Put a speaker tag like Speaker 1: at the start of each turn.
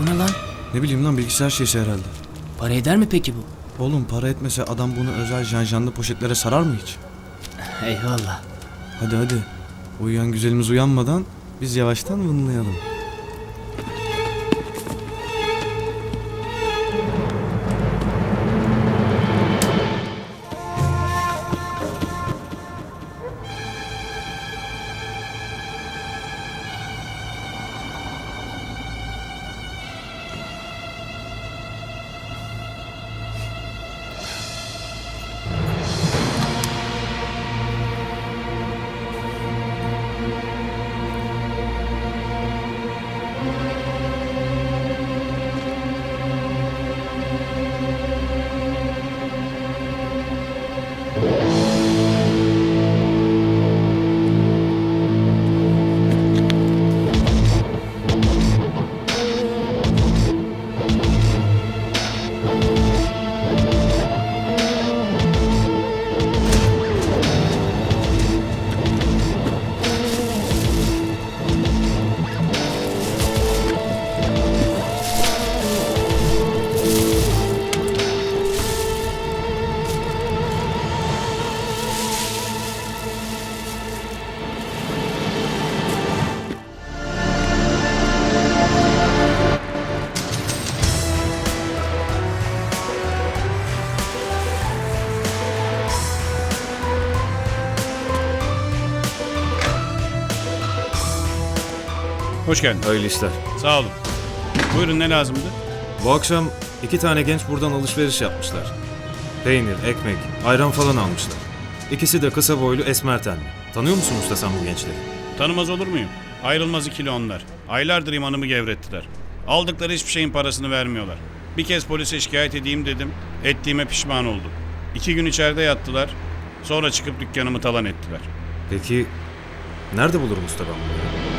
Speaker 1: Bu ne lan?
Speaker 2: Ne bileyim lan bilgisayar şeysi herhalde.
Speaker 1: Para eder mi peki bu?
Speaker 2: Oğlum para etmese adam bunu özel janjanlı poşetlere sarar mı hiç?
Speaker 1: Eyvallah.
Speaker 2: Hadi hadi. Uyuyan güzelimiz uyanmadan biz yavaştan vınlayalım.
Speaker 3: Hoş geldin.
Speaker 4: Hayırlı işler.
Speaker 3: Sağ olun. Buyurun ne lazımdı?
Speaker 4: Bu akşam iki tane genç buradan alışveriş yapmışlar. Peynir, ekmek, ayran falan almışlar. İkisi de kısa boylu esmer tenli. Tanıyor musun usta sen bu gençleri?
Speaker 3: Tanımaz olur muyum? Ayrılmaz ikili onlar. Aylardır imanımı gevrettiler. Aldıkları hiçbir şeyin parasını vermiyorlar. Bir kez polise şikayet edeyim dedim. Ettiğime pişman oldum. İki gün içeride yattılar. Sonra çıkıp dükkanımı talan ettiler.
Speaker 4: Peki nerede bulurum usta ben bunları?